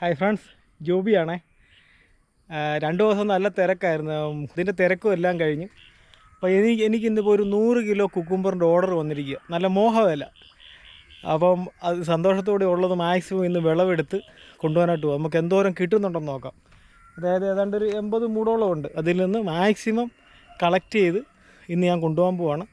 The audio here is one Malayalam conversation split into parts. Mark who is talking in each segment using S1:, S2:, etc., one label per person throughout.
S1: ഹായ് ഫ്രണ്ട്സ് ജോബിയാണേ രണ്ട് ദിവസം നല്ല തിരക്കായിരുന്നു. ഇതിന്റെ തിരക്കും എല്ലാം കഴിഞ്ഞു. അപ്പോൾ എനിക്ക് എനിക്ക് ഇന്നിപ്പോൾ ഒരു നൂറ് കിലോ കുക്കുംബറിന്റെ ഓർഡർ വന്നിരിക്കുക നല്ല മോഹവില. അപ്പം അത് സന്തോഷത്തോടെ ഉള്ളത് മാക്സിമം ഇന്ന് വിളവെടുത്ത് കൊണ്ടുപോകാനായിട്ട് പോകും നമുക്ക് എന്തോരം കിട്ടുന്നുണ്ടെന്ന് നോക്കാം. അതായത് ഏതാണ്ട് ഒരു എൺപത് മൂടോളം ഉണ്ട്. അതിൽ നിന്ന് മാക്സിമം കളക്ട് ചെയ്ത് ഇന്ന് ഞാൻ കൊണ്ടുപോകാൻ പോവാണ്.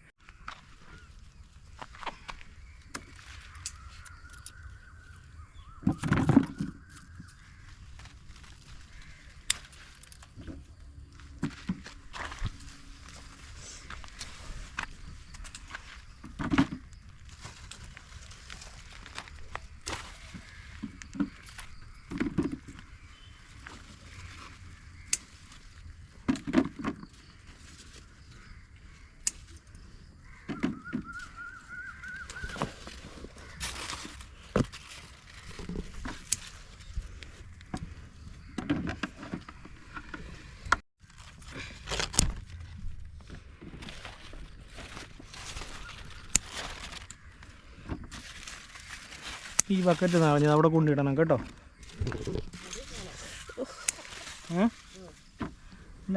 S1: ഈ ബക്കറ്റ് നിറഞ്ഞത് അവിടെ കൊണ്ടിടണം കേട്ടോ.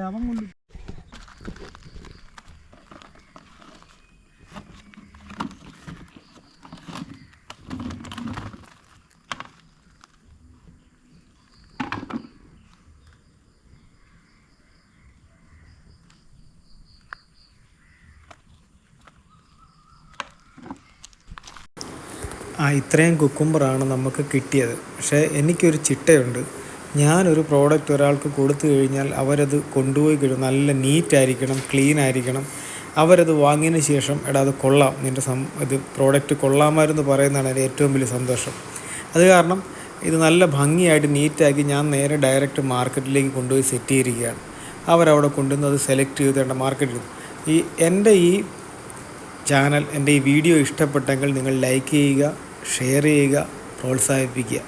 S1: അവൻ കൊണ്ട് ആ ഇത്രയും കുക്കുംബറാണ് നമുക്ക് കിട്ടിയത്. പക്ഷേ എനിക്കൊരു ചിട്ടയുണ്ട്. ഞാനൊരു പ്രോഡക്റ്റ് ഒരാൾക്ക് കൊടുത്തു കഴിഞ്ഞാൽ അവരത് കൊണ്ടുപോയി കഴിയും നല്ല നീറ്റായിരിക്കണം ക്ലീൻ ആയിരിക്കണം. അവരത് വാങ്ങിയതിന് ശേഷം എടാ അത് കൊള്ളാം. നിന്റെ സം ഇത് പ്രോഡക്റ്റ് കൊള്ളാമായിരുന്നു പറയുന്നതാണ് എന്റെ ഏറ്റവും വലിയ സന്തോഷം. അത് കാരണം ഇത് നല്ല ഭംഗിയായിട്ട് നീറ്റാക്കി ഞാൻ നേരെ ഡയറക്റ്റ് മാർക്കറ്റിലേക്ക് കൊണ്ടുപോയി സെറ്റ് ചെയ്തിരിക്കുകയാണ്. അവരവിടെ കൊണ്ടുവന്ന് അത് സെലക്ട് ചെയ്ത് എന്റെ മാർക്കറ്റിൽ ഈ എന്റെ ഈ ചാനൽ എന്റെ ഈ വീഡിയോ ഇഷ്ടപ്പെട്ടെങ്കിൽ നിങ്ങൾ ലൈക്ക് ചെയ്യുക. ഷെയർ ചെയ്യുക പ്രോത്സാഹിപ്പിക്കുക.